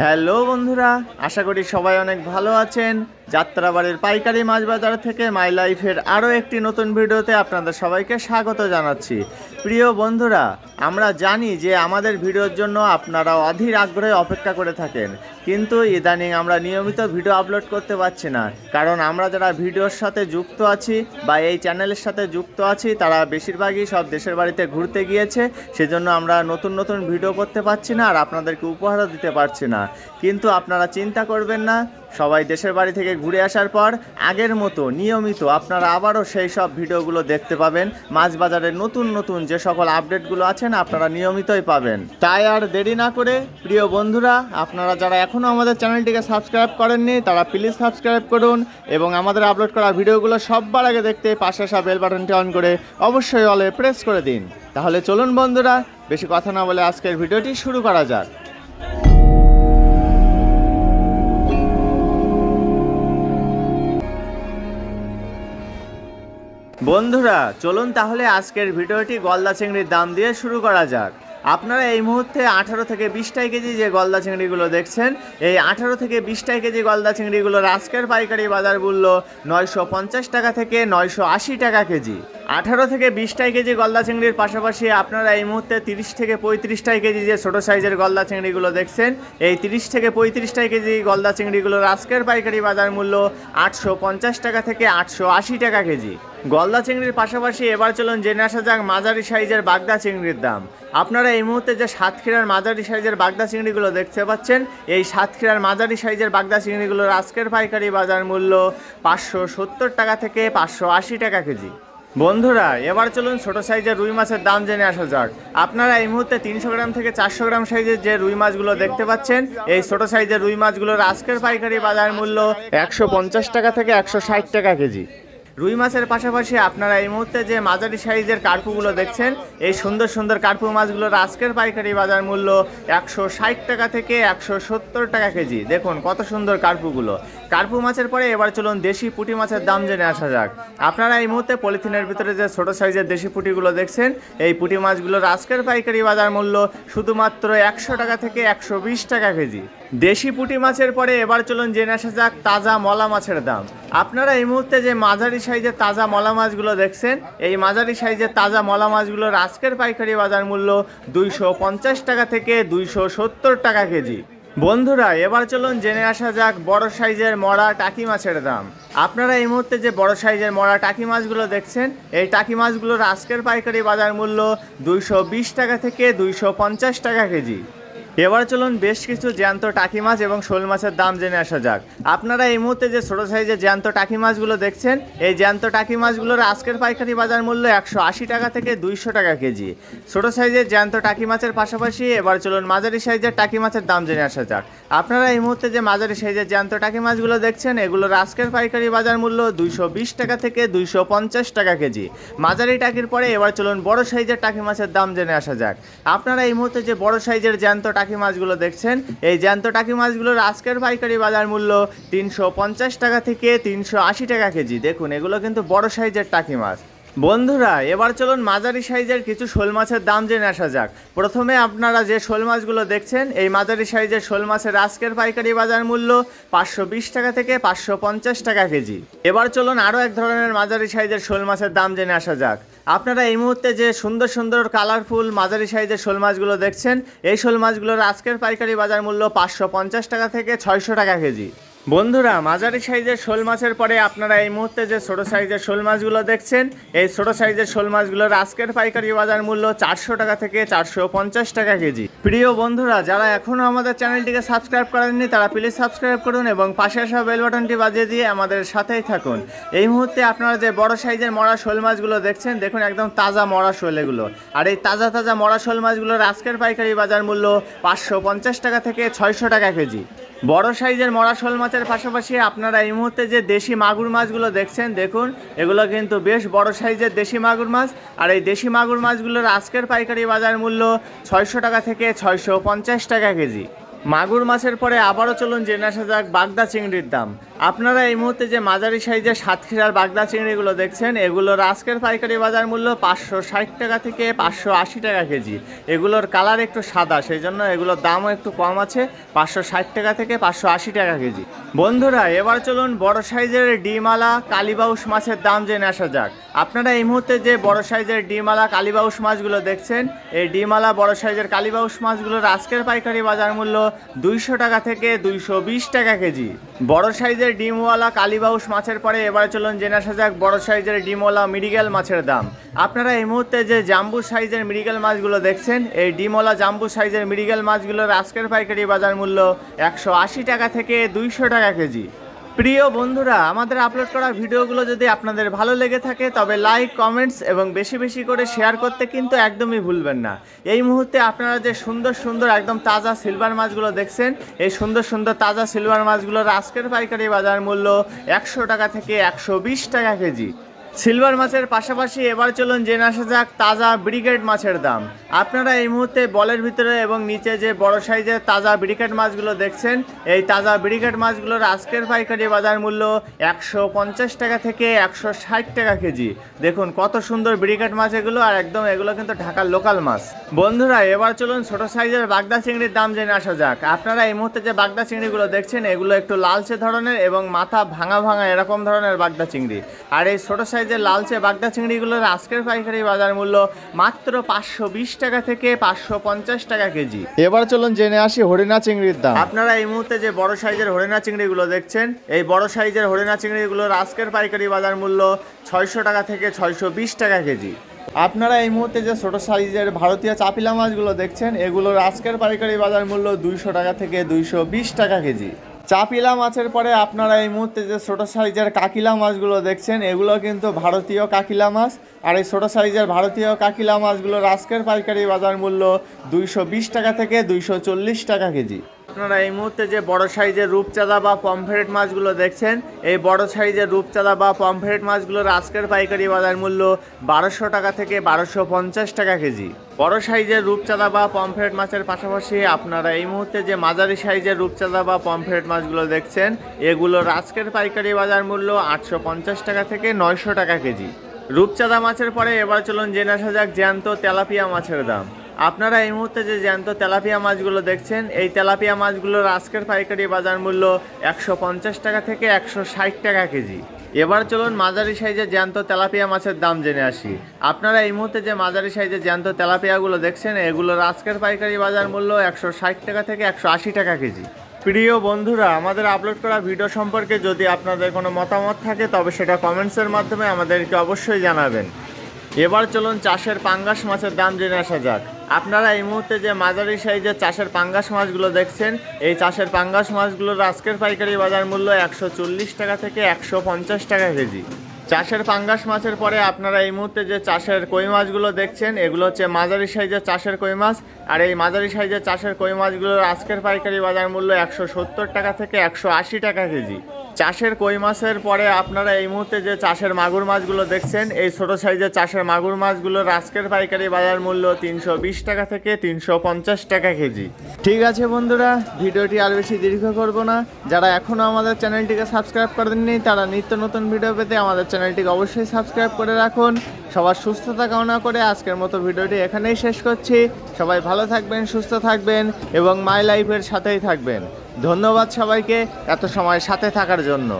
Hello বন্ধুরা আশা করি সবাই অনেক ভালো আছেন। যাত্রাবাড়ির পাইকারি মাছ বাজার থেকে মাই লাইফের আরও একটি নতুন ভিডিওতে আপনাদের সবাইকে স্বাগত জানাচ্ছি। প্রিয় বন্ধুরা, আমরা জানি যে আমাদের ভিডিওর জন্য আপনারা অধীর আগ্রহে অপেক্ষা করে থাকেন। কিন্তু ইদানিং আমরা নিয়মিত ভিডিও আপলোড করতে পারছি না। কারণ আমরা যারা ভিডিওর সাথে যুক্ত আছি বা এই চ্যানেলের সাথে যুক্ত আছি, তারা বেশিরভাগই সব দেশের বাড়িতে ঘুরতে গিয়েছে। সেজন্য আমরা নতুন নতুন ভিডিও করতে পারছি না আর আপনাদেরকে উপহারও দিতে পারছি না। কিন্তু আপনারা চিন্তা করবেন না সবাই দেশের বাড়ি থেকে ঘুরে আসার পর আগের মতো, নিয়মিত আপনারা আবারও সেই সব ভিডিওগুলো দেখতে পাবেন। মাছ বাজারের নতুন নতুন যে সকল আপডেটগুলো আছেন আপনারা নিয়মিতই পাবেন। তাই আর দেরি না করে, প্রিয় বন্ধুরা, আপনারা যারা এখনও আমাদের চ্যানেলটিকে সাবস্ক্রাইব করেননি, তারা প্লিজ সাবস্ক্রাইব করুন এবং আমাদের আপলোড করা ভিডিওগুলো সববার আগে দেখতে পাশে আসা বেল বাটনটি অন করে অবশ্যই অলে প্রেস করে দিন। তাহলে চলুন বন্ধুরা, বেশি কথা না বলে আজকের ভিডিওটি শুরু করা যাক। বন্ধুরা, চলুন তাহলে আজকের ভিডিওটি গলদা চিংড়ির দাম দিয়ে শুরু করা যাক। আপনারা এই মুহূর্তে আঠারো থেকে বিশটাই কেজি যে গলদা চিংড়িগুলো দেখছেন, এই আঠারো থেকে বিশটাই কেজি গলদা চিংড়িগুলোর আজকের পাইকারি বাজার মূল্য নয়শো পঞ্চাশ টাকা থেকে নয়শো আশি টাকা কেজি। আঠারো থেকে বিশটাই কেজি গলদা চিংড়ির পাশাপাশি আপনারা এই মুহূর্তে তিরিশ থেকে পঁয়ত্রিশটাই কেজি যে ছোটো সাইজের গলদা চিংড়িগুলো দেখছেন, এই তিরিশ থেকে পঁয়ত্রিশটাই কেজি গলদা চিংড়িগুলোর আজকের পাইকারি বাজার মূল্য আটশো পঞ্চাশ টাকা থেকে আটশো আশি টাকা কেজি। গলদা চিংড়ির পাশাপাশি এবার চলুন জেনে আসা যাক মাঝারি সাইজের বাগদা চিংড়ির দাম। আপনারা এই মুহূর্তে যে সাতক্ষীরার মাঝারি সাইজের বাগদা চিংড়িগুলো দেখতে পাচ্ছেন, এই সাতক্ষীরার মাঝারি সাইজের বাগদা চিংড়িগুলোর আজকের পাইকারি বাজার মূল্য পাঁচশো সত্তর টাকা থেকে পাঁচশো আশি টাকা কেজি। বন্ধুরা, এবার চলুন ছোট সাইজের রুই মাছের দাম জেনে আসা যাক। আপনারা এই মুহূর্তে তিনশো গ্রাম থেকে চারশো গ্রাম সাইজের যে রুই মাছগুলো দেখতে পাচ্ছেন, এই ছোট সাইজের রুই মাছগুলোর আজকের পাইকারি বাজার মূল্য একশো পঞ্চাশ টাকা থেকে একশো ষাট টাকা কেজি। রুই মাছের পাশাপাশি আপনারা এই মুহূর্তে যে মাঝারি সাইজের কার্পুগুলো দেখছেন, এই সুন্দর সুন্দর কার্পু মাছগুলোর আজকের পাইকারি বাজার মূল্য একশো ষাট টাকা থেকে একশো সত্তর টাকা কেজি। দেখুন কত সুন্দর কার্পুগুলো। কার্পু মাছের পরে এবার চলুন দেশি পুঁটি মাছের দাম জেনে আসা যাক। আপনারা এই মুহূর্তে পলিথিনের ভিতরে যে ছোট সাইজের দেশি পুঁটিগুলো দেখছেন, এই পুঁটি মাছগুলোর আজকের পাইকারি বাজার মূল্য শুধুমাত্র একশো টাকা থেকে একশো বিশ টাকা কেজি। দেশি পুঁটি মাছের পরে এবার চলুন জেনে আসা যাক তাজা মলা মাছের দাম। আপনারা এই মুহূর্তে যে মাঝারি সাইজের তাজা মলা মাছগুলো দেখছেন, এই মাঝারি সাইজের তাজা মলা মাছগুলোর আজকের পাইকারি বাজার মূল্য দুইশো পঞ্চাশ টাকা থেকে দুইশো সত্তর টাকা কেজি। বন্ধুরা, এবার চলুন জেনে আসা যাক বড় সাইজের মরা টাকি মাছের দাম। আপনারা এই মুহূর্তে যে বড় সাইজের মরা টাকি মাছগুলো দেখছেন, এই টাকি মাছগুলোর আজকের পাইকারি বাজার মূল্য দুইশো বিশ টাকা থেকে দুইশো পঞ্চাশ টাকা কেজি। এবার চলুন বেশ কিছু জ্যান্ত টাকি মাছ এবং শোল মাছের দাম জেনে আসা যাক। আপনারা এই মুহূর্তে যে ছোটো সাইজের জ্যান্ত টাকি মাছগুলো দেখছেন, এই জ্যান্ত টাকি মাছগুলোর আজকের পাইকারি বাজার মূল্য একশো আশি টাকা থেকে দুইশো টাকা কেজি। ছোটো সাইজের জ্যান্ত টাকি মাছের পাশাপাশি এবার চলুন মাঝারি সাইজের টাকি মাছের দাম জেনে আসা যাক। আপনারা এই মুহূর্তে যে মাঝারি সাইজের জ্যান্ত টাকি মাছগুলো দেখছেন, এগুলোর আজকের পাইকারি বাজার মূল্য দুইশো বিশ টাকা থেকে দুইশো পঞ্চাশ টাকা কেজি। মাঝারি টাকির পরে এবার চলুন বড় সাইজের টাকি মাছের দাম জেনে আসা যাক। আপনারা এই মুহূর্তে যে বড় সাইজের জ্যান্ত টাকি মাছগুলো দেখছেন? এই জ্যান্ত টাকি মাছগুলোর আজকের পাইকারি বাজার মূল্য তিনশো পঞ্চাশ টাকা থেকে তিনশো আশি টাকা কেজি। দেখুন, এগুলো কিন্তু বড় সাইজের টাকি মাছ। বন্ধুরা, এবার চলুন মাঝারি সাইজের কিছু শোল মাছের দাম জেনে আসা যাক। প্রথমে আপনারা যে শোল মাছগুলো দেখছেন, এই মাঝারি সাইজের শোল মাছের আজকের পাইকারি বাজার মূল্য পাঁচশো বিশ টাকা থেকে পাঁচশো পঞ্চাশ টাকা কেজি। এবার চলুন আরও এক ধরনের মাঝারি সাইজের শোল মাছের দাম জেনে আসা যাক। আপনারা এই মুহূর্তে যে সুন্দর সুন্দর কালারফুল মাঝারি সাইজের শোল মাছগুলো দেখছেন, এই শোল মাছগুলোর আজকের পাইকারি বাজার মূল্য পাঁচশো পঞ্চাশ টাকা থেকে ছয়শো টাকা কেজি। বন্ধুরা, মাঝারি সাইজের শোল মাছের পরে আপনারা এই মুহূর্তে যে ছোট সাইজের শোল মাছগুলো দেখছেন, এই ছোট সাইজের শোল মাছগুলোর আজকের পাইকারি বাজার মূল্য চারশো টাকা থেকে চারশো পঞ্চাশ টাকা কেজি। প্রিয় বন্ধুরা, যারা এখনও আমাদের চ্যানেলটিকে সাবস্ক্রাইব করেননি, তারা প্লিজ সাবস্ক্রাইব করুন এবং পাশে আসা বেল বাটনটি বাজিয়ে দিয়ে আমাদের সাথেই থাকুন। এই মুহূর্তে আপনারা যে বড় সাইজের মরা শোল মাছগুলো দেখছেন, দেখুন একদম তাজা মরা শোল এগুলো। আর এই তাজা তাজা মরা শোল মাছগুলোর আজকের পাইকারি বাজার মূল্য পাঁচশো পঞ্চাশ টাকা থেকে ছয়শো টাকা কেজি। বড় সাইজের মরা শোল মাছের পাশাপাশি আপনারা এই মুহূর্তে যে দেশি মাগুর মাছগুলো দেখছেন, দেখুন, এগুলো কিন্তু বেশ বড় সাইজের দেশি মাগুর মাছ। আর এই দেশি মাগুর মাছগুলোর আজকের পাইকারি বাজার মূল্য ছয়শো টাকা থেকে ছয়শো পঞ্চাশ টাকা কেজি। মাগুর মাছের পরে আবারও চলুন জেনে আসা যাক বাগদা চিংড়ির দাম। আপনারা এই মুহূর্তে যে মাঝারি সাইজের সাতক্ষীরার বাগদা চিংড়িগুলো দেখছেন, এগুলোর আজকের পাইকারি বাজার মূল্য পাঁচশো ষাট টাকা থেকে পাঁচশো আশি টাকা কেজি। এগুলোর কালার একটু সাদা সেই জন্য এগুলোর দামও একটু কম আছে, পাঁচশো ষাট টাকা থেকে পাঁচশো আশি টাকা কেজি। বন্ধুরা, এবার চলুন বড় সাইজের ডিমালা কালীবাউস মাছের দাম জেনে আসা যাক। আপনারা এই মুহূর্তে যে বড় সাইজের ডিমালা কালীবাউস মাছগুলো দেখছেন, এই ডিমালা বড় সাইজের কালীবাউস মাছগুলোর আজকের পাইকারি বাজার মূল্য দুইশো টাকা থেকে দুইশো বিশ টাকা কেজি। বড় সাইজের ডিমওয়ালা কালীবাউস মাছের পরে এবার চলুন জেনে আসা যাক বড় সাইজের ডিমওয়ালা মিরিগেল মাছের দাম। আপনারা এই মুহূর্তে যে জাম্বু সাইজের মিরিগেল মাছগুলো দেখছেন, এই ডিমওয়ালা জাম্বু সাইজের মিরিগেল মাছগুলোর আজকের পাইকারি বাজার মূল্য একশো আশি টাকা থেকে দুইশো টাকা কেজি। প্রিয় বন্ধুরা, আমাদের আপলোড করা ভিডিওগুলো যদি আপনাদের ভালো লেগে থাকে, তবে লাইক কমেন্টস এবং বেশি বেশি করে শেয়ার করতে কিন্তু একদমই ভুলবেন না। এই মুহূর্তে আপনারা যে সুন্দর সুন্দর একদম তাজা সিলভার মাছগুলো দেখছেন, এই সুন্দর সুন্দর তাজা সিলভার মাছগুলোর আজকের পাইকারি বাজার মূল্য একশো টাকা থেকে একশো বিশ টাকা কেজি। সিলভার মাছের পাশাপাশি এবার চলুন জেনে আসা যাক তাজা ব্রিগেড মাছের দাম। আপনারা এই মুহূর্তে বলের ভিতরে এবং নিচে যে বড় সাইজের তাজা ব্রিগেড মাছগুলো দেখছেন, এই তাজা ব্রিগেড মাছগুলোর আজকের পাইকারি বাজার মূল্য একশো পঞ্চাশ টাকা থেকে একশো ষাট টাকা কেজি। দেখুন কত সুন্দর ব্রিগেড মাছ এগুলো আর একদম এগুলো কিন্তু ঢাকার লোকাল মাছ। বন্ধুরা, এবার চলুন ছোট সাইজের বাগদা চিংড়ির দাম জেনে আসা যাক। আপনারা এই মুহূর্তে যে বাগদা চিংড়িগুলো দেখছেন, এগুলো একটু লালচে ধরনের এবং মাথা ভাঙা ভাঙা এরকম ধরনের বাগদা চিংড়ি। আর এই ছোট সাইজের লালচে বাগদা চিংড়িগুলোর আজকের পাইকারি বাজার মূল্য মাত্র পাঁচশো বিশ টাকা থেকে পাঁচশো পঞ্চাশ টাকা কেজি। এবার চলুন জেনে আসি হরিণা চিংড়ির দাম। আপনারা এই মুহূর্তে যে বড় সাইজের হরিণা চিংড়িগুলো দেখছেন এই বড় সাইজের হরিণা চিংড়িগুলোর আজকের পাইকারি বাজার মূল্য ছয়শো টাকা থেকে ছয়শো বিশ টাকা কেজি। আপনারা এই মুহূর্তে যে ছোটো সাইজের ভারতীয় চাপিলা মাছগুলো দেখছেন এগুলোর আজকের পাইকারি বাজার মূল্য দুইশো টাকা থেকে দুইশো বিশ টাকা কেজি। চাপিলা মাছের পরে আপনারা এই মুহূর্তে যে ছোট সাইজের কাকিলা মাছগুলো দেখছেন, এগুলো কিন্তু ভারতীয় কাকিলা মাছ। আর এই ছোট সাইজের ভারতীয় কাকিলা মাছগুলোর আজকের পাইকারি বাজার মূল্য দুইশো বিশ টাকা থেকে দুইশো চল্লিশ টাকা কেজি। আপনারা এই মুহূর্তে যে বড় সাইজের রূপচাঁদা বা পমফ্রেট মাছগুলো দেখছেন, এই বড় সাইজের রূপচাঁদা বা পমফ্রেট মাছগুলোর আজকের পাইকারি বাজার মূল্য বারোশো টাকা থেকে বারোশো পঞ্চাশ টাকা কেজি। বড় সাইজের রূপচাঁদা বা পমফ্রেট মাছের পাশাপাশি আপনারা এই মুহূর্তে যে মাঝারি সাইজের রূপচাঁদা বা পমফ্রেট মাছগুলো দেখছেন, এগুলোর আজকের পাইকারি বাজার মূল্য আটশো পঞ্চাশ টাকা থেকে নয়শো টাকা কেজি। রূপচাঁদা মাছের পরে এবার চলুন জেনে আসা যাক জ্যান্ত তেলাপিয়া মাছের দাম। আপনারা এই মুহূর্তে যে জ্যান্ত তেলাপিয়া মাছগুলো দেখছেন, এই তেলাপিয়া মাছগুলোর আজকের পাইকারি বাজার মূল্য একশো পঞ্চাশ টাকা থেকে একশো ষাট টাকা কেজি। এবার চলুন মাঝারি সাইজে জ্যান্ত তেলাপিয়া মাছের দাম জেনে আসি। আপনারা এই মুহূর্তে যে মাঝারি সাইজে জ্যান্ত তেলাপিয়াগুলো দেখছেন, এগুলোর আজকের পাইকারি বাজার মূল্য একশো ষাট টাকা থেকে একশো আশি টাকা কেজি। প্রিয় বন্ধুরা, আমাদের আপলোড করা ভিডিও সম্পর্কে যদি আপনাদের কোনো মতামত থাকে, তবে সেটা কমেন্টসের মাধ্যমে আমাদেরকে অবশ্যই জানাবেন। এবার চলুন চাষের পাঙ্গাস মাছের দাম জেনে আসা যাক। আপনারা এই মুহূর্তে যে মাঝারি সাইজের চাষের পাঙ্গাস মাছগুলো দেখছেন, এই চাষের পাঙ্গাস মাছগুলোর আজকের পাইকারি বাজার মূল্য একশো চল্লিশ টাকা থেকে একশো পঞ্চাশ টাকা কেজি। চাষের পাঙ্গাস মাছের পরে আপনারা এই মুহূর্তে যে চাষের কই মাছগুলো দেখছেন, এগুলো হচ্ছে মাঝারি সাইজের চাষের কই মাছ। আর এই মাঝারি সাইজের চাষের কই মাছগুলোর আজকের পাইকারি বাজার মূল্য একশো সত্তর টাকা থেকে একশো আশি টাকা কেজি। চাষের কই মাছের পরে আপনারা এই মুহূর্তে যে চাষের মাগুর মাছগুলো দেখছেন, এই ছোট সাইজের চাষের মাগুর মাছগুলোর আজকের পাইকারি বাজার মূল্য তিনশো বিশ টাকা থেকে তিনশো পঞ্চাশ টাকা কেজি। ঠিক আছে বন্ধুরা, ভিডিওটি আর বেশি দীর্ঘ করব না। যারা এখনও আমাদের চ্যানেলটিকে সাবস্ক্রাইব করেননি, তারা নিত্য নতুন ভিডিও পেতে আমাদের চ্যানেলটিকে অবশ্যই সাবস্ক্রাইব করে রাখুন। সবার সুস্থতা কামনা করে আজকের মতো ভিডিওটি এখানেই শেষ করছি। সবাই ভালো থাকবেন, সুস্থ থাকবেন এবং মাই লাইফের সাথেই থাকবেন। ধন্যবাদ সবাইকে এত সময় সাথে থাকার জন্য।